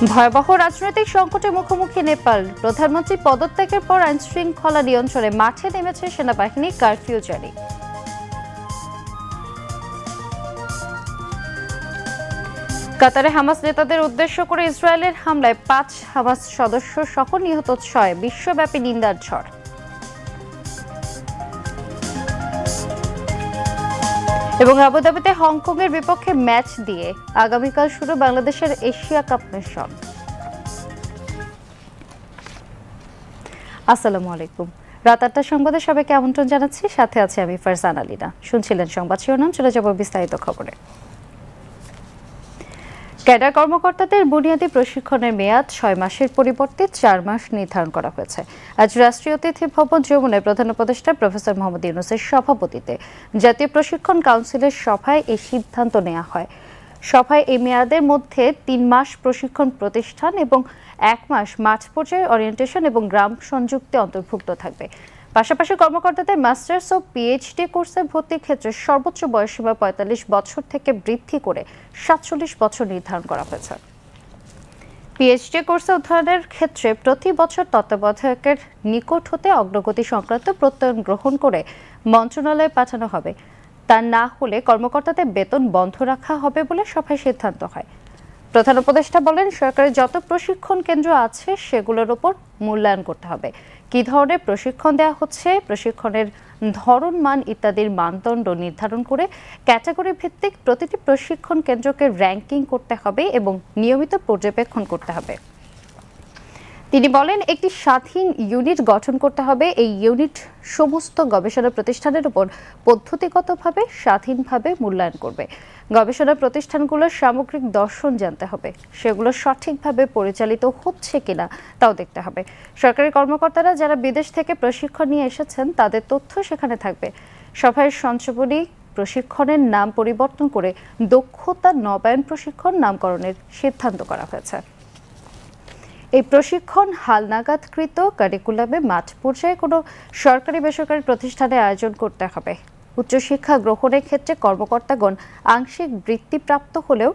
ভয়াবহ রাজনৈতিক সংকটের মুখোমুখি নেপাল। প্রধানমন্ত্রী পদত্যাগের পর আইন শৃঙ্খলা নিয়ন্ত্রণে মাঠে নেমেছে সেনাবাহিনী কারফিউ জারি। কাতারে হামাস নেতাদের উদ্দেশ্য করে ইসরায়েলের হামলায় পাঁচ হামাস সদস্য সহ নিহত ছয়। বিশ্বব্যাপী নিন্দার ঝড়। এবং আবুধাবিতে হংকংয়ের বিপক্ষে ম্যাচ দিয়ে আগামীকাল শুরু বাংলাদেশের এশিয়া কাপ মিশন আসসালামু আলাইকুম। রাত আটটা সংবাদে সবাইকে আমন্ত্রণ জানাচ্ছি। সাথে আছে আমি ফারজান আলীনা। শুনছিলেন সংবাদ শিরোনাম, চলে যাব বিস্তারিত খবরে। ক্যাডার কর্মকর্তাদের বুনিয়াদী প্রশিক্ষণের মেয়াদ ছয় মাসের পরিবর্তে চার মাস নির্ধারণ করা হয়েছে। আজ রাষ্ট্রীয় অতিথি ভবন যমুনায় প্রধান উপদেষ্টা প্রফেসর মোহাম্মদ ইউনুসের সভাপতিতে জাতীয় প্রশিক্ষণ কাউন্সিলের সভায় এই সিদ্ধান্ত নেওয়া হয়। সভায় এই মেয়াদের মধ্যে তিন মাস প্রশিক্ষণ প্রতিষ্ঠান এবং এক মাস মাঠ পর্যায়ে অরিয়েন্টেশন এবং গ্রাম সংযুক্তে অন্তর্ভুক্ত থাকবে। পাশাপাশি কর্মকর্তাদের মাস্টার্স ও পিএইচডি কোর্সে ভর্তির ক্ষেত্রে সর্বোচ্চ বয়সীমা পঁয়তাল্লিশ বছর থেকে বৃদ্ধি করে সাতচল্লিশ বছর নির্ধারণ করা হয়েছে। পিএইচডি কোর্সে অধ্যয়নের ক্ষেত্রে প্রতি বছর তত্ত্বাবধায়কের নিকট হতে অগ্রগতি সংক্রান্ত প্রত্যয়ন গ্রহণ করে মন্ত্রণালয়ে পাঠানো হবে। তা না হলে কর্মকর্তাদের বেতন বন্ধ রাখা হবে বলে সভায় সিদ্ধান্ত হয়। প্রধান উপদেষ্টা বলেন সরকারের যত প্রশিক্ষণ কেন্দ্র আছে সেগুলোর উপর মূল্যায়ন করতে হবে। কী ধরনের প্রশিক্ষণ দেওয়া হচ্ছে, প্রশিক্ষণের ধরন মান ইত্যাদির মানদণ্ড নির্ধারণ করে ক্যাটাগরি ভিত্তিক প্রতিটি প্রশিক্ষণ কেন্দ্রকে র্যাঙ্কিং করতে হবে এবং নিয়মিত পর্যবেক্ষণ করতে হবে। তিনি বলেন, একটি স্বাধীন ইউনিট গঠন করতে হবে। এই ইউনিট সমস্ত গবেষণা প্রতিষ্ঠানের উপর পদ্ধতিগতভাবে, স্বাধীনভাবে মূল্যায়ন করবে। গবেষণা প্রতিষ্ঠানগুলোর সামগ্রিক দর্শন জানতে হবে। সেগুলো সঠিকভাবে পরিচালিত হচ্ছে কিনা, তাও দেখতে হবে। সরকারি কর্মকর্তারা যারা বিদেশ থেকে প্রশিক্ষণ নিয়ে এসেছেন, তাদের তথ্য সেখানে থাকবে। সভায় সঞ্চবনী প্রশিক্ষণের নাম পরিবর্তন করে দক্ষতা নবায়ন প্রশিক্ষণ নামকরণের সিদ্ধান্ত করা হয়েছে। এই প্রশিক্ষণ হালনাগাদকৃত কারিকুলামে মাঠ পর্যায়ে কোনো সরকারি বেসরকারি প্রতিষ্ঠানে আয়োজন করতে হবে। উচ্চশিক্ষা গ্রহণের ক্ষেত্রে কর্মকর্তাগণ আংশিক বৃত্তিপ্রাপ্ত হলেও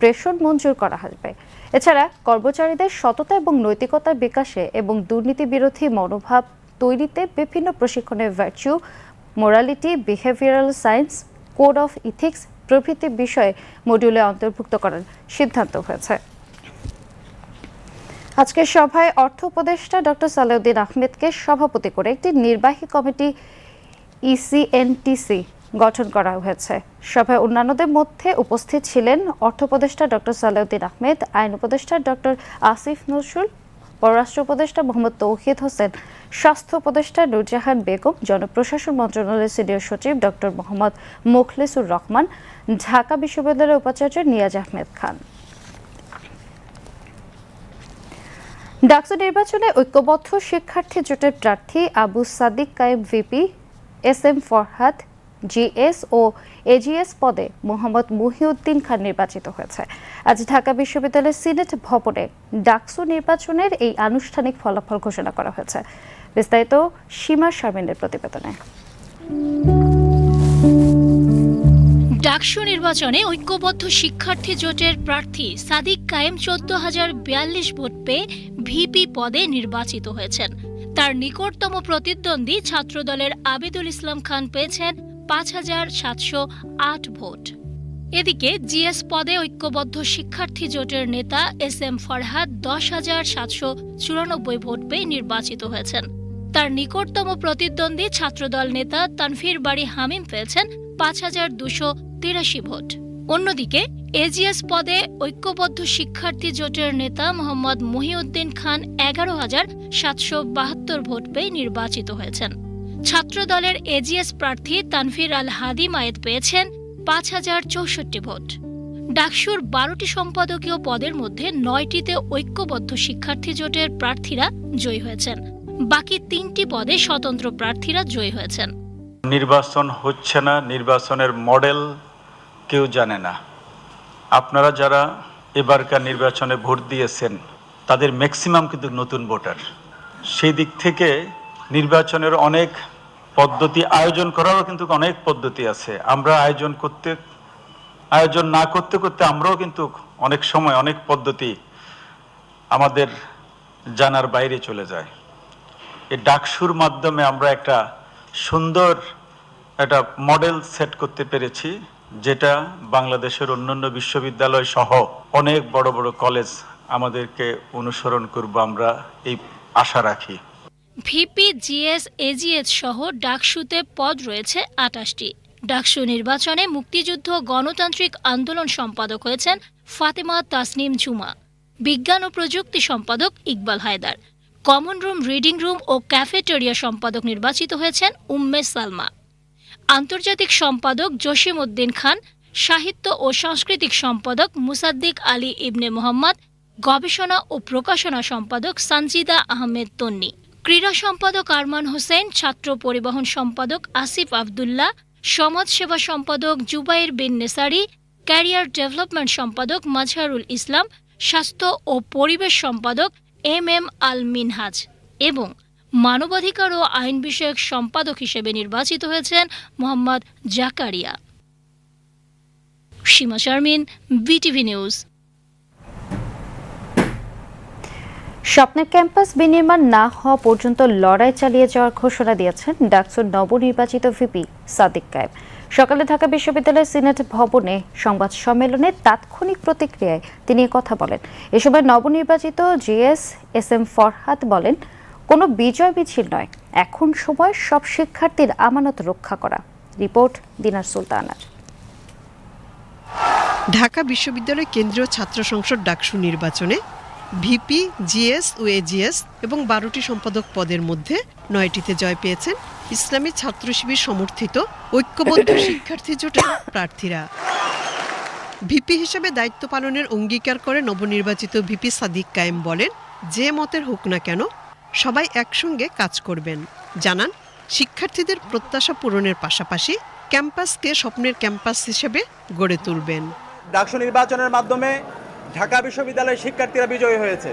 প্রেষণ মঞ্জুর করা হবে। এছাড়া কর্মচারীদের সততা এবং নৈতিকতার বিকাশে এবং দুর্নীতি বিরোধী মনোভাব তৈরিতে বিভিন্ন প্রশিক্ষণের virtue morality behavioural science code of ethics প্রভৃতি বিষয়ে মডিউলে অন্তর্ভুক্ত করার সিদ্ধান্ত হয়েছে। আজকের সভায় অর্থ উপদেষ্টা ডক্টর সালাউদ্দিন আহমেদকে সভাপতি করে একটি নির্বাহী কমিটি E ইসিএনটিসি গঠন করা হয়েছে। সভায় অন্যান্যদের মধ্যে উপস্থিত ছিলেন অর্থ উপদেষ্টা ডক্টর সালাউদ্দিন আহমেদ, আইন উপদেষ্টা ডক্টর আসিফ নজরুল, পররাষ্ট্র উপদেষ্টা মোহাম্মদ তৌহিদ হোসেন, স্বাস্থ্য উপদেষ্টা নুরজাহান বেগম, জনপ্রশাসন মন্ত্রণালয়ের সিনিয়র সচিব ডক্টর মোহাম্মদ মুখলিসুর রহমান, ঢাকা বিশ্ববিদ্যালয়ের উপাচার্য নিয়াজ আহমেদ খান। ডাকসু নির্বাচনে ঐক্যবদ্ধ শিক্ষার্থী জোটের প্রার্থী Abu Sadik Kayem VP, S M Farhad GS ও এজিএস পদে মোহাম্মদ মুহিউদ্দিন খান নির্বাচিত হয়েছে। আজ ঢাকা বিশ্ববিদ্যালয়ের সিনেট ভবনে ডাকসু নির্বাচনের এই আনুষ্ঠানিক ফলাফল ঘোষণা করা হয়েছে। বিস্তারিত সীমা শারমিনের প্রতিবেদনে। ডাকসু নির্বাচনে ঐক্যবদ্ধ শিক্ষার্থী জোটের প্রার্থী সাদিক কায়েম চোদ্দ হাজার বিয়াল্লিশ ভোট পেয়ে ভিপি পদে নির্বাচিত হয়েছেন। তার নিকটতম প্রতিদ্বন্দ্বী ছাত্রদলের আবিদুল ইসলাম খান পেয়েছেন পাঁচ হাজার সাতশো আট ভোট। এদিকে জিএস পদে ঐক্যবদ্ধ শিক্ষার্থী জোটের নেতা এস এম ফরহাদ দশ হাজার সাতশো চুরানব্বই ভোট পেয়ে নির্বাচিত হয়েছেন। তার নিকটতম প্রতিদ্বন্দ্বী ছাত্রদল নেতা তানফির বাড়ি হামিম পেয়েছেন পাঁচ হাজার দুশো তিরাশি ভোট। অন্যদিকে, এজিএস পদে ঐক্যবদ্ধ শিক্ষার্থী জোটের নেতা মোহাম্মদ মহিউদ্দিন খান এগারো হাজার সাতশো বাহাত্তর ভোট পেয়ে নির্বাচিত হয়েছেন। ছাত্রদলের এজিএস প্রার্থী তানফির আল হাদি মায়েদ পেয়েছেন পাঁচ হাজার চৌষট্টি ভোট। ডাকসুর বারোটি সম্পাদকীয় পদের মধ্যে নয়টিতে ঐক্যবদ্ধ শিক্ষার্থী জোটের প্রার্থীরা জয়ী হয়েছেন। বাকি তিনটি পদে স্বতন্ত্র প্রার্থীরা জয়ী হয়েছেন। নির্বাচন হচ্ছে না, নির্বাচনের মডেল কেউ জানে না। আপনারা যারা এবারকার নির্বাচনে ভোট দিয়েছেন, তাদের ম্যাক্সিমাম কিন্তু নতুন ভোটার। সেই দিক থেকে নির্বাচনের অনেক পদ্ধতি, আয়োজন করারও কিন্তু অনেক পদ্ধতি আছে। আমরা আয়োজন করতে, আয়োজন না করতে করতে আমরাও কিন্তু অনেক সময় অনেক পদ্ধতি আমাদের জানার বাইরে চলে যায়। এই ডাকসুর মাধ্যমে আমরা একটা সুন্দর একটা মডেল সেট করতে পেরেছি। যেটা বাংলাদেশের অন্যান্য বিশ্ববিদ্যালয় সহ অনেক বড় বড় কলেজ আমাদেরকে অনুসরণ করব আমরা এই আশা রাখি। ভিপি, জিএস, এজিএস সহ ডাকসুতে পদ রয়েছে আটাশটি। ডাকসু নির্বাচনে মুক্তিযুদ্ধ, গণতান্ত্রিক আন্দোলন সম্পাদক হয়েছেন ফাতেমা তাসনিম ঝুমা বিজ্ঞান ও প্রযুক্তি সম্পাদক Iqbal Haider. Common room, reading room ও ক্যাফেটেরিয়া সম্পাদক নির্বাচিত হয়েছেন উম্মে সালমা। আন্তর্জাতিক সম্পাদক জসিম উদ্দিন খান, সাহিত্য ও সাংস্কৃতিক সম্পাদক মুসাদ্দিক আলী ইবনে মোহাম্মদ, গবেষণা ও প্রকাশনা সম্পাদক সানজিদা আহমেদ তন্নি। ক্রীড়া সম্পাদক আরমান হোসেন, ছাত্র পরিবহন সম্পাদক আসিফ আবদুল্লাহ সমাজসেবা সম্পাদক জুবাইর বিন নেসারি, ক্যারিয়ার ডেভেলপমেন্ট সম্পাদক মাজহারুল ইসলাম, স্বাস্থ্য ও পরিবেশ সম্পাদক এম এম আল মিনহাজ এবং মানবাধিকার ও আইন বিষয়ক সম্পাদক হিসেবে নির্বাচিত হয়েছেন Mohammad Zakaria. Sima Sharmin, BTV news. স্বপ্নের ক্যাম্পাস বিনির্মাণ না হওয়া পর্যন্ত লড়াই চালিয়ে যাওয়ার ঘোষণা দিয়েছেন ডাকসুর নবনির্বাচিত ভিপি সাদিক কায়েম সকালে ঢাকা বিশ্ববিদ্যালয়ের সিনেট ভবনে সংবাদ সম্মেলনে তাৎক্ষণিক প্রতিক্রিয়ায় তিনি কথা বলেন। এ সময় নবনির্বাচিত জিএস এস এম ফরহাদ বলেন কোনো বিজয় মিছিল নয়। এখন সময় সব শিক্ষার্থীর আমানত রক্ষা করা। রিপোর্ট দিনার সুলতানার। ঢাকা বিশ্ববিদ্যালয় কেন্দ্রীয় ছাত্র সংসদ ডাকসু নির্বাচনে ভিপি জিএস ও এজিএস এবং বারোটি সম্পাদক পদের মধ্যে নয়টিতে জয় পেয়েছেন ইসলামী ছাত্র শিবির সমর্থিত ঐক্যবদ্ধ শিক্ষার্থী জোটের প্রার্থীরা। ভিপি হিসেবে দায়িত্ব পালনের অঙ্গীকার করে নবনির্বাচিত ভিপি সাদিক কায়েম বলেন যে মতের হোক না কেন সবাই একসঙ্গে কাজ করবেন। জানান, শিক্ষার্থীদের প্রত্যাশা পূরণের পাশাপাশি ক্যাম্পাসকে স্বপ্নের ক্যাম্পাস হিসেবে গড়ে তুলবেন। ডাকসু নির্বাচনের মাধ্যমে ঢাকা বিশ্ববিদ্যালয়ের শিক্ষার্থীরা বিজয়ী হয়েছে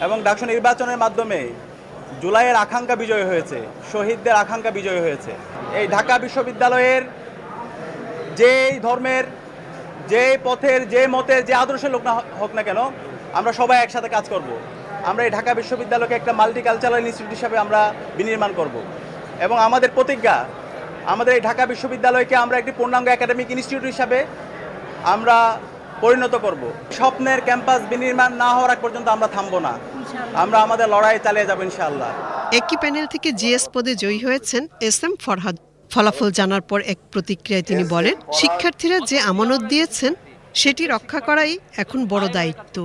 এবং ডাকসু নির্বাচনের মাধ্যমে জুলাইয়ের আকাঙ্ক্ষা বিজয় হয়েছে, শহীদদের আকাঙ্ক্ষা বিজয় হয়েছে। এই ঢাকা বিশ্ববিদ্যালয়ের যেই ধর্মের যে পথের যে মতের, যে আদর্শের লোক না হোক না কেন, আমরা সবাই একসাথে কাজ করব। আমরা এই ঢাকা বিশ্ববিদ্যালয়কে একটা মাল্টিকালচারাল ইনস্টিটিউট হিসাবে আমরা বিনির্মাণ করব। এবং আমাদের প্রতিজ্ঞা আমাদের এই ঢাকা বিশ্ববিদ্যালয়কে আমরা একটি পূর্ণাঙ্গ একাডেমিক ইনস্টিটিউট হিসাবে আমরা পরিণত করব। স্বপ্নের ক্যাম্পাস বিনির্মাণ না হওয়ার আগ পর্যন্ত আমরা থামবো না। আমরা আমাদের লড়াই চালিয়ে যাব ইনশাআল্লাহ। একই প্যানেল থেকে জিএস পদে জয়ী হয়েছেন এস এম ফরহাদ। ফলাফল জানার পর এক প্রতিক্রিয়ায় তিনি বলেন শিক্ষার্থীরা যে আমানত দিয়েছেন সেটি রক্ষা করাই এখন বড় দায়িত্ব।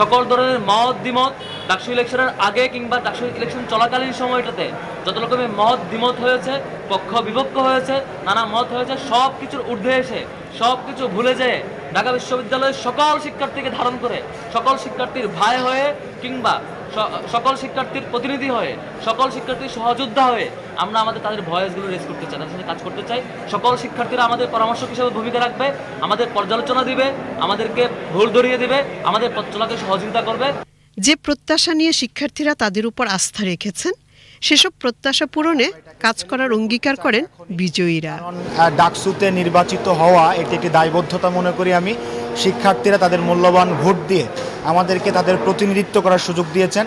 সকল ধরনের মত, দ্বিমত, ডাকসু ইলেকশনের আগে কিংবা ডাকসু ইলেকশন চলাকালীন সময়টাতে যত রকমের মত, দ্বিমত হয়েছে, পক্ষ বিপক্ষ হয়েছে, নানা মত হয়েছে, সব কিছুর ঊর্ধ্বে এসে, সব কিছু ভুলে যেয়ে ঢাকা বিশ্ববিদ্যালয়ের সকল শিক্ষার্থীকে ধারণ করে, সকল শিক্ষার্থীর ভাই হয়ে কিংবা সকল শিক্ষার্থীর প্রতিনিধি হয়ে সকল শিক্ষার্থীর সহযোদ্ধা হয়ে আমরা আমাদের তাদের ভয়েসগুলো রেজ করতে চাই তাদের সাথে কাজ করতে চাই। সকল শিক্ষার্থীরা আমাদের পরামর্শক হিসেবে ভূমিকা রাখবে আমাদের পর্যালোচনা দিবে আমাদেরকে ভুল ধরিয়ে দিবে আমাদের পথ চলাকে সহযোগিতা করবে। যে প্রত্যাশা নিয়ে শিক্ষার্থীরা তাদের উপর আস্থা রেখেছেন সেসব প্রত্যাশা পূরণে কাজ করার অঙ্গীকার করেন বিজয়ীরা। ডাকসুতে নির্বাচিত হওয়া এটি একটি দায়বদ্ধতা মনে করি আমি। শিক্ষার্থীরা তাদের মূল্যবান ভোট দিয়ে আমাদেরকে তাদের প্রতিনিধিত্ব করার সুযোগ দিয়েছেন।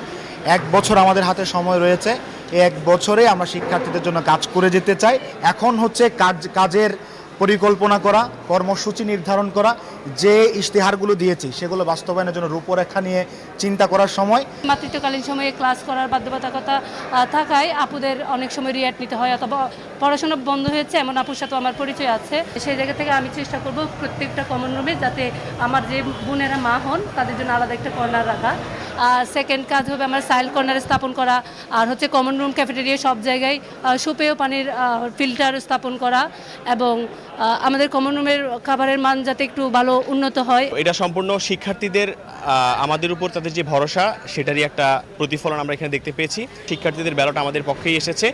এক বছর আমাদের হাতে সময় রয়েছে। এক বছরে আমরা শিক্ষার্থীদের জন্য কাজ করে যেতে চাই। এখন হচ্ছে কাজ কাজের পরিকল্পনা করা, কর্মসূচি নির্ধারণ করা, যে ইশতেহারগুলো দিয়েছি সেগুলো বাস্তবায়নের জন্য রূপরেখা নিয়ে চিন্তা করার সময়। মাতৃত্বকালীন সময়ে ক্লাস করার বাধ্যবাধকতা থাকায় আপুদের অনেক সময় রিয়াট নিতে হয় অথবা পড়াশোনা বন্ধ হয়েছে, এমন আপুর সাথে আমার পরিচয় আছে। সেই জায়গা থেকে আমি চেষ্টা করব প্রত্যেকটা কমন রুমে যাতে আমার যে বোনেরা মা হন, তাদের জন্য আলাদা একটা কর্নার রাখা। আর সেকেন্ড কাজ হবে আমার সাইল কর্নার স্থাপন করা আর হচ্ছে কমন রুম ক্যাফেটেরিয়া সব জায়গায় সুপেয় পানির ফিল্টার স্থাপন করা এবং আমাদের কমন রুমের খাবারের মান যাতে একটু ভালো উন্নত হয়। এটা সম্পূর্ণ শিক্ষার্থীদের আমাদের উপর তাদের যে ভরসা সেটারই একটা প্রতিফলন আমরা এখানে দেখতে পেয়েছি। শিক্ষার্থীদের ব্যালট আমাদের পক্ষেই এসেছে।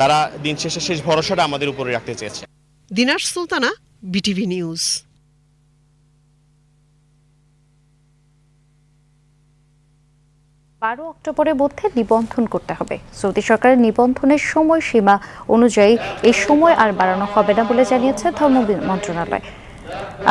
তারা দিন শেষে শেষ ভরসাটা আমাদের উপরে রাখতে চেয়েছে। Dinar Sultana BTV news. বারো অক্টোবরের মধ্যে নিবন্ধন করতে হবে। সৌদি সরকারের নিবন্ধনের সময়সীমা অনুযায়ী এই সময় আর বাড়ানো হবে না বলে জানিয়েছে ধর্ম মন্ত্রণালয়।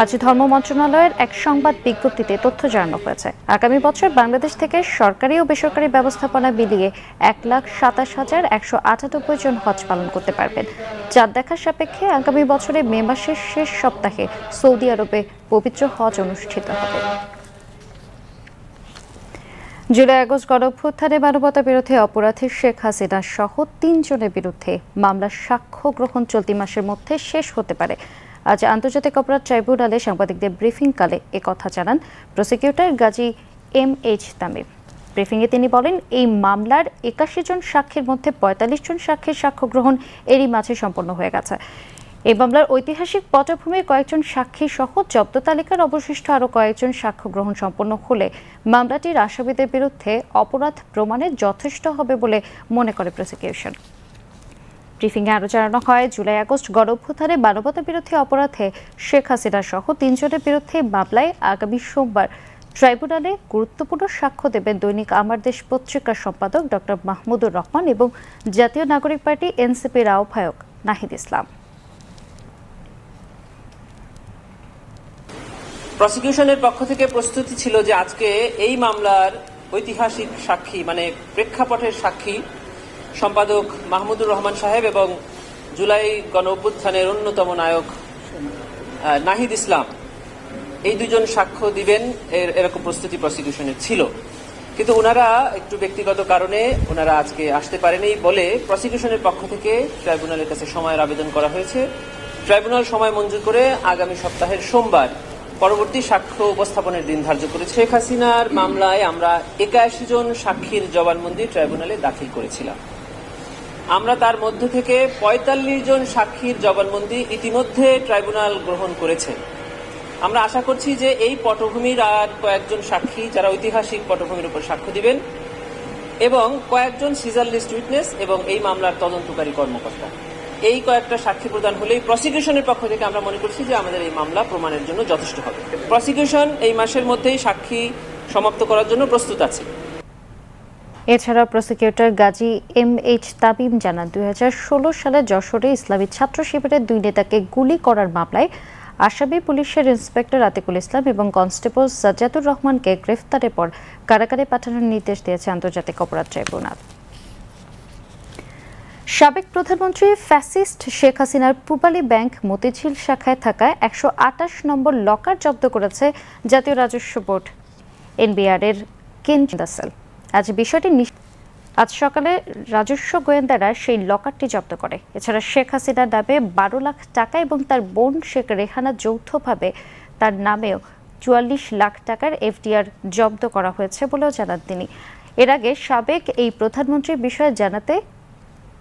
আজ ধর্ম মন্ত্রণালয়ের এক সংবাদ বিজ্ঞপ্তিতে তথ্য জানানো হয়েছে। আগামী বছর বাংলাদেশ থেকে সরকারি ও বেসরকারি ব্যবস্থাপনা মিলিয়ে এক লাখ সাতাশ হাজার একশো আটানব্বই জন হজ পালন করতে পারবেন। চাঁদ দেখার সাপেক্ষে আগামী বছরের মে মাসের শেষ সপ্তাহে সৌদি আরবে পবিত্র হজ অনুষ্ঠিত হবে। জুলাই আগস্ট গণঅভ্যুত্থানে মানবতা বিরোধী অপরাধী শেখ হাসিনা সহ তিনজনের বিরুদ্ধে মামলার সাক্ষ্য গ্রহণ চলতি মাসের মধ্যে শেষ হতে পারে। আজ আন্তর্জাতিক অপরাধ ট্রাইব্যুনালে সাংবাদিকদের ব্রিফিংকালে কথা জানান prosecutor Gazi M H Tamim. ব্রিফিংয়ে তিনি বলেন, এই মামলার একাশি জন সাক্ষীর মধ্যে পঁয়তাল্লিশ জন সাক্ষীর সাক্ষ্য গ্রহণ এরই মাঝে সম্পন্ন হয়ে গেছে। এই মামলার ঐতিহাসিক পটভূমির কয়েকজন সাক্ষী সহ জব্দ তালিকার অবশিষ্ট আরও কয়েকজন সাক্ষ্য গ্রহণ সম্পন্ন হলে মামলাটির আসামিদের বিরুদ্ধে অপরাধ প্রমাণে যথেষ্ট হবে বলে মনে করে প্রসিকিউশন। ব্রিফিংয়ে আরও জানানো হয়, জুলাই আগস্ট গণঅভ্যুত্থানে মানবতা বিরোধী অপরাধে শেখ হাসিনা সহ তিনজনের বিরুদ্ধে মামলায় আগামী সোমবার ট্রাইব্যুনালে গুরুত্বপূর্ণ সাক্ষ্য দেবেন দৈনিক আমার দেশ পত্রিকার সম্পাদক ডক্টর মাহমুদুর রহমান এবং জাতীয় নাগরিক পার্টি এনসিপির আহ্বায়ক নাহিদ ইসলাম। প্রসিকিউশনের পক্ষ থেকে প্রস্তুতি ছিল যে আজকে এই মামলার ঐতিহাসিক সাক্ষী মানে প্রেক্ষাপটের সাক্ষী সম্পাদক মাহমুদুর রহমান সাহেব এবং জুলাই গণ অভ্যুত্থানের অন্যতম নায়ক নাহিদ ইসলাম। এই দুজন সাক্ষ্য দিবেন এর এরকম প্রস্তুতি প্রসিকিউশনের ছিল। কিন্তু ওনারা একটু ব্যক্তিগত কারণে ওনারা আজকে আসতে পারেনি বলে প্রসিকিউশনের পক্ষ থেকে ট্রাইব্যুনালের কাছে সময়ের আবেদন করা হয়েছে। ট্রাইব্যুনাল সময় মঞ্জুর করে আগামী সপ্তাহের সোমবার পরবর্তী সাক্ষ্য উপস্থাপনের দিন ধার্য করে শেখ হাসিনার মামলায় আমরা একাশি জন সাক্ষীর জবানবন্দি ট্রাইব্যুনালে দাখিল করেছিলাম। আমরা তার মধ্য থেকে পঁয়তাল্লিশ জন সাক্ষীর জবানবন্দি ইতিমধ্যে ট্রাইব্যুনাল গ্রহণ করেছে। আমরা আশা করছি যে এই পটভূমির আর কয়েকজন সাক্ষী যারা ঐতিহাসিক পটভূমির উপর সাক্ষ্য দিবেন এবং কয়েকজন সিজার লিস্ট উইটনেস এবং এই মামলার তদন্তকারী কর্মকর্তা। এই কয়েকটা সাক্ষী প্রদান হলেই প্রসিকিউশনের পক্ষ থেকে আমরা মনে করছি যে আমাদের এই মামলা প্রমাণের জন্য যথেষ্ট হবে। প্রসিকিউশন এই মাসের মধ্যেই সাক্ষী সমাপ্ত করার জন্য প্রস্তুত আছে। এছাড়া prosecutor Gazi M H Tabim জানান, দুই সালে যশোরে ইসলামী ছাত্র শিবিরের দুই নেতাকে গুলি করার মামলায় আসামি পুলিশের ইন্সপেক্টর আতিকুল ইসলাম এবং কনস্টেবল সাজ্জাদুর রহমানকে গ্রেফতারের পর কারাগারে পাঠানোর নির্দেশ দিয়েছে আন্তর্জাতিক অপরাধ ট্রাইব্যুনাল। সাবেক প্রধানমন্ত্রী ফ্যাসিস্ট শেখ হাসিনার পূবালী ব্যাংক মতিঝিল শাখায় থাকা একশো আটাশ নম্বর লকার জব্দ করেছে জাতীয় রাজস্ব বোর্ড। এনবিআর এর আজ বিষয়টি আজ সকালে রাজস্ব গোয়েন্দারা সেই লকারটি জব্দ করে। এছাড়া শেখ হাসিনার নামে বারো লাখ টাকা এবং তার বোন শেখ রেহানা যৌথভাবে তার নামেও চুয়াল্লিশ লাখ টাকার এফডিআর জব্দ করা হয়েছে বলেও জানান তিনি। এর আগে সাবেক এই প্রধানমন্ত্রীর বিষয়ে জানাতে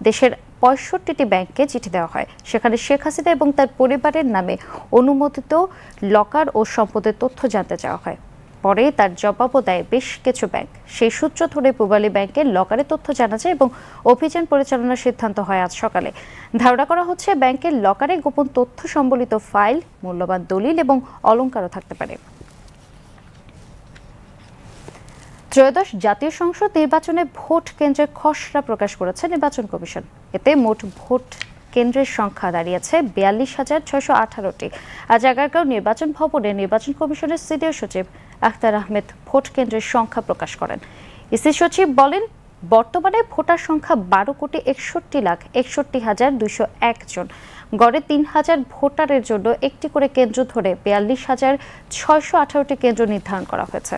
দেশের পঁয়ষট্টিটি ব্যাংককে চিঠি দেওয়া হয়। সেখানে শেখ হাসিনা এবং তার পরিবারের নামে অনুমোদিত লকার ও সম্পদের তথ্য জানতে চাওয়া হয়। পরে তার জবাবও দেয় বেশ কিছু ব্যাংক। সেই সূত্র ধরে পূবালী ব্যাংকের লকারের তথ্য জানা যায় এবং অভিযান পরিচালনার সিদ্ধান্ত হয় আজ সকালে। ধারণা করা হচ্ছে ব্যাংকের লকারে গোপন তথ্য সম্বলিত ফাইল, মূল্যবান দলিল এবং অলংকারও থাকতে পারে। ত্রয়োদশ জাতীয় সংসদ নির্বাচনে ভোট কেন্দ্রের খসড়া প্রকাশ করেছে নির্বাচন কমিশন। এতে মোট ভোট কেন্দ্রের সংখ্যা দাঁড়িয়েছে বিয়াল্লিশ হাজার ছয়শো আঠারোটি। আজ আগারগাঁও নির্বাচন ভবনে নির্বাচন কমিশনের সিনিয়র সচিব আখতার আহমেদ ভোট কেন্দ্রের সংখ্যা প্রকাশ করেন। ইসি সচিব বলেন, বর্তমানে ভোটার সংখ্যা বারো কোটি একষট্টি লাখ একষট্টি হাজার দুইশো একজন গড়ে তিন হাজার ভোটারের জন্য একটি করে কেন্দ্র ধরে বিয়াল্লিশ হাজার ছয়শো আঠারোটি কেন্দ্র নির্ধারণ করা হয়েছে।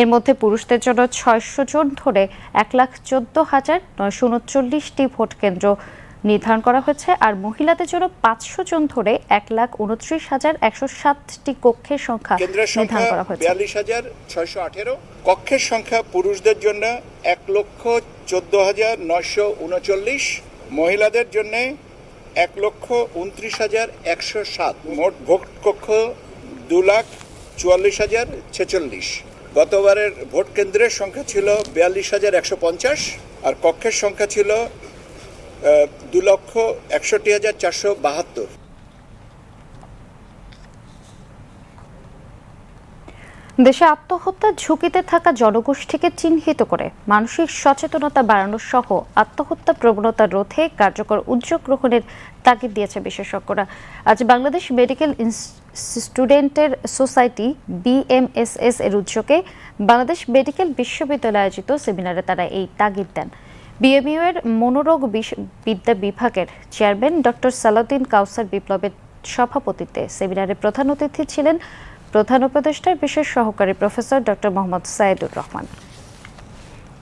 এর মধ্যে পুরুষদের জন্য ছয়শো জন ধরে এক লাখ চোদ্দ হাজার নয়শো উনচল্লিশটি ভোট কেন্দ্র নির্ধারণ করা হয়েছে আর মহিলাদের জন্য পাঁচশো জন ধরে এক লাখ উনত্রিশ হাজার একশো সাতটি কক্ষের সংখ্যা নির্ধারণ করা হয়েছে। বিয়াল্লিশ হাজার ছয়শো আঠেরো কক্ষের সংখ্যা পুরুষদের জন্য এক লক্ষ চোদ্দ হাজার নয়শো উনচল্লিশ মহিলাদের জন্য এক লক্ষ উনত্রিশ হাজার একশো সাত মোট ভোট কক্ষ দু লাখ চুয়াল্লিশ হাজার ছেচল্লিশ। গতবারের ভোট কেন্দ্রের সংখ্যা ছিল বিয়াল্লিশ হাজার একশো পঞ্চাশ আর কক্ষের সংখ্যা ছিল দু লক্ষ একষট্টি হাজার চারশো বাহাত্তর। দেশে আত্মহত্যার ঝুঁকিতে থাকা জনগোষ্ঠীকে চিহ্নিত করে মানসিক সচেতনতা বাড়ানো সহ আত্মহত্যা প্রবণতা রোধে কার্যকর উদ্যোগ গ্রহণের তাগিদ দিয়েছে বিশেষজ্ঞরা। আজ বাংলাদেশ মেডিকেল স্টুডেন্টের সোসাইটি বিএমএসএস এর উদ্যোগে বাংলাদেশ মেডিকেল বিশ্ববিদ্যালয়ে আয়োজিত সেমিনারে তারা এই তাগিদ দেন। বিএমইউ এর মনোরোগ বিদ্যা বিভাগের চেয়ারম্যান ডক্টর সালাউদ্দিন কাউসার বিপ্লবের সভাপতিত্বে সেমিনারে প্রধান অতিথি ছিলেন প্রধান উপদেষ্টার বিশেষ সহকারী প্রফেসর ডক্টর মোহাম্মদ সাইদুর রহমান।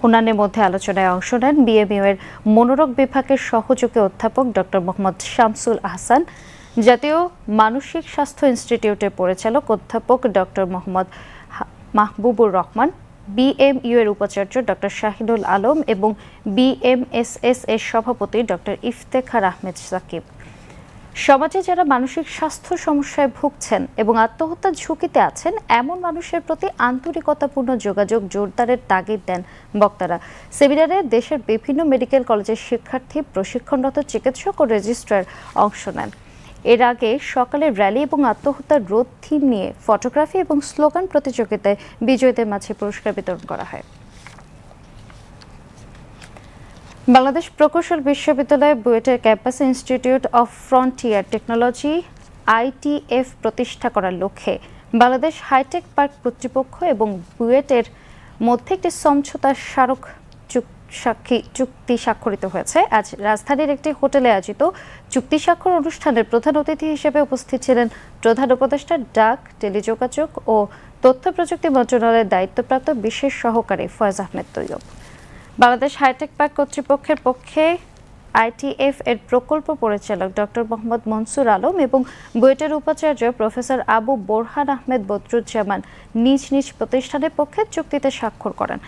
উনানের মধ্যে আলোচনায় অংশ নেন বিএমইউ এর মনোরোগ বিভাগের সহযোগী অধ্যাপক ডক্টর মোহাম্মদ শামসুল আহসান জাতীয় মানসিক স্বাস্থ্য ইনস্টিটিউটের পরিচালক অধ্যাপক ডক্টর মোহাম্মদ মাহবুবুর রহমান, বিএমইউ এর উপাচার্য ডক্টর শাহিনুল আলম এবং বিএমএসএস এর সভাপতি ডক্টর ইফতেখার আহমেদ সাকিব। সমাজে যারা মানসিক স্বাস্থ্য সমস্যায় ভুগছেন এবং আত্মহত্যার ঝুঁকিতে আছেন, এমন মানুষের প্রতি আন্তরিকতাপূর্ণ যোগাযোগ জোরদারের তাগিদ দেন বক্তারা। সেমিনারে দেশের বিভিন্ন মেডিকেল কলেজের শিক্ষার্থী, প্রশিক্ষণরত চিকিৎসক ও রেজিস্ট্রার অংশ নেন। এর আগে সকালে র্যালি এবং আত্মহত্যার রোধ থিম নিয়ে ফটোগ্রাফি এবং স্লোগান প্রতিযোগিতায় বিজয়ীদের মাঝে পুরস্কার বিতরণ করা হয়। বাংলাদেশ প্রকৌশল বিশ্ববিদ্যালয় বুয়েটের campus institute of frontier technology, ITF, প্রতিষ্ঠা করার লক্ষ্যে বাংলাদেশ হাইটেক পার্ক কর্তৃপক্ষ এবং বুয়েটের মধ্যে একটি সমঝোতা স্মারক সাক্ষী, চুক্তি স্বাক্ষরিত হয়েছে। আজ রাজধানীর একটি হোটেলে আয়োজিত চুক্তি স্বাক্ষর অনুষ্ঠানের প্রধান অতিথি হিসেবে উপস্থিত ছিলেন প্রধান উপদেষ্টা ডাক, টেলিযোগাযোগ ও তথ্য প্রযুক্তি মন্ত্রণালয়ের দায়িত্বপ্রাপ্ত বিশেষ সহকারী Faiz Ahmed Taiyab. Bangladesh high tech park কর্তৃপক্ষের পক্ষে আইটিএফ এর প্রকল্প পরিচালক ডক্টর মোহাম্মদ মনসুর আলম এবং বুয়েটের উপাচার্য প্রফেসর আবু বোরহান আহমেদ বদরুজ্জামান নিজ নিজ প্রতিষ্ঠানের পক্ষে চুক্তিতে স্বাক্ষর করেন।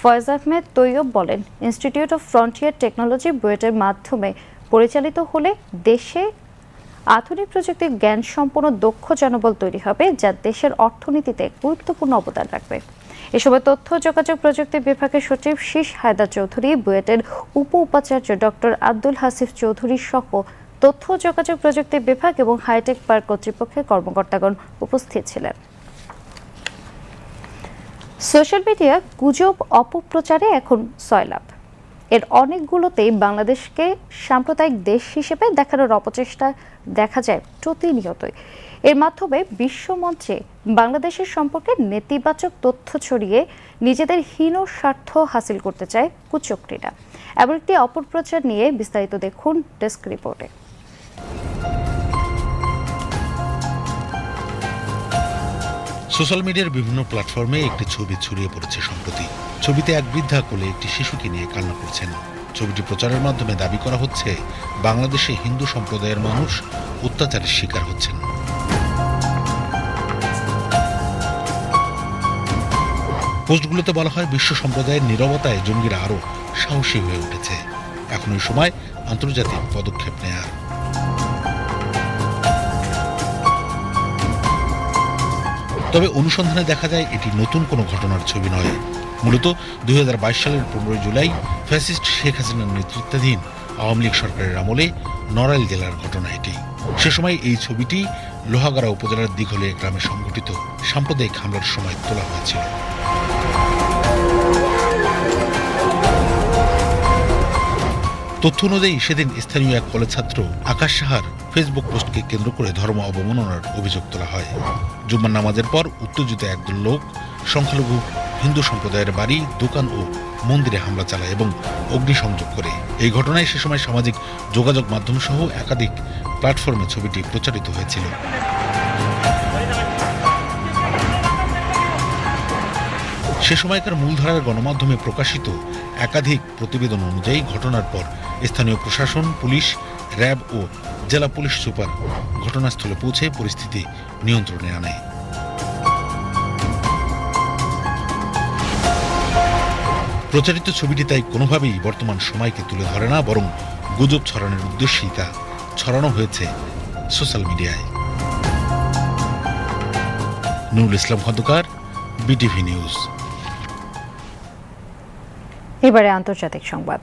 ফয়েজ আহমেদ তৈয়ব বলেন, ইনস্টিটিউট অফ ফ্রন্টিয়ার টেকনোলজি বুয়েটের মাধ্যমে পরিচালিত হলে দেশে আধুনিক প্রযুক্তির জ্ঞান সম্পন্ন দক্ষ জনবল তৈরি হবে, যা দেশের অর্থনীতিতে গুরুত্বপূর্ণ অবদান রাখবে। এ সময় তথ্য যোগাযোগ প্রযুক্তি বিভাগের সচিব শীষ হায়দার চৌধুরী, বুয়েটের উপ উপাচার্য ডক্টর আব্দুল হাসিফ চৌধুরী সহ তথ্য যোগাযোগ প্রযুক্তি বিভাগ এবং হাইটেক পার্ক কর্তৃপক্ষের কর্মকর্তাগণ উপস্থিত ছিলেন। সোশ্যাল মিডিয়া গুজব, অপপ্রচারে এখন সয়লাভ এর অনেকগুলোতেই বাংলাদেশকে সাম্প্রদায়িক দেশ হিসেবে দেখানোর অপচেষ্টা দেখা যায় প্রতিনিয়তই। এর মাধ্যমে বিশ্বমঞ্চে বাংলাদেশের সম্পর্কে নেতিবাচক তথ্য ছড়িয়ে নিজেদের হীন স্বার্থ হাসিল করতে চায় কুচক্রীরা। এমন একটি অপপ্রচার নিয়ে বিস্তারিত দেখুন ডেস্ক রিপোর্টে। সোশ্যাল মিডিয়ার বিভিন্ন প্ল্যাটফর্মে একটি ছবি ছড়িয়ে পড়েছে সম্প্রতি। ছবিতে এক বৃদ্ধা কোলে একটি শিশুকে নিয়ে কান্না করছেন। ছবিটি প্রচারের মাধ্যমে দাবি করা হচ্ছে, বাংলাদেশে হিন্দু সম্প্রদায়ের মানুষ অত্যাচারের শিকার হচ্ছেন। পোস্টগুলোতে বলা হয়, বিশ্ব সম্প্রদায়ের নীরবতায় জঙ্গিরা আরও সাহসী হয়ে উঠেছে। এখন এই সময় আন্তর্জাতিক পদক্ষেপ নেয়ার। তবে অনুসন্ধানে দেখা যায়, এটি নতুন কোনো ঘটনার ছবি নয়। মূলত দুই হাজার বাইশ সালের পনেরোই জুলাই ফ্যাসিস্ট শেখ হাসিনার নেতৃত্বাধীন আওয়ামী লীগ সরকারের আমলে নড়াইল জেলার ঘটনা এটি। সে সময় এই ছবিটি লোহাগাড়া উপজেলার দিঘলিয়া গ্রামে সংঘটিত সাম্প্রদায়িক হামলার সময় তোলা হয়েছিল। তথ্য অনুযায়ী সেদিন স্থানীয় এক কলেজ ছাত্র আকাশ সাহার ফেসবুক পোস্টকে কেন্দ্র করে ধর্ম অবমাননার অভিযোগ তোলা হয়। জুম্মার নামাজের পর উত্তেজিত একদল লোক সংখ্যালঘু হিন্দু সম্প্রদায়ের বাড়ি, দোকান ও মন্দিরে হামলা চালায় এবং অগ্নিসংযোগ করে। এই ঘটনায় সে সময় সামাজিক যোগাযোগ মাধ্যম সহ একাধিক প্ল্যাটফর্মে ছবিটি প্রচারিত হয়েছিল। সে সময়কার মূলধারার গণমাধ্যমে প্রকাশিত একাধিক প্রতিবেদন অনুযায়ী ঘটনার পর স্থানীয় প্রশাসন, পুলিশ, র্যাব ও জেলা পুলিশ সুপার ঘটনাস্থলে পৌঁছে পরিস্থিতি নিয়ন্ত্রণে আনে। প্রচারিত ছবিটি তাই কোনোভাবেই বর্তমান সময়কে তুলে ধরে না, বরং গুজব ছড়ানোর উদ্দেশ্যেই তা ছড়ানো হয়েছে সোশ্যাল মিডিয়ায়। Nurul Islam Khandaker, BTV news. এবারে আন্তর্জাতিক সংবাদ।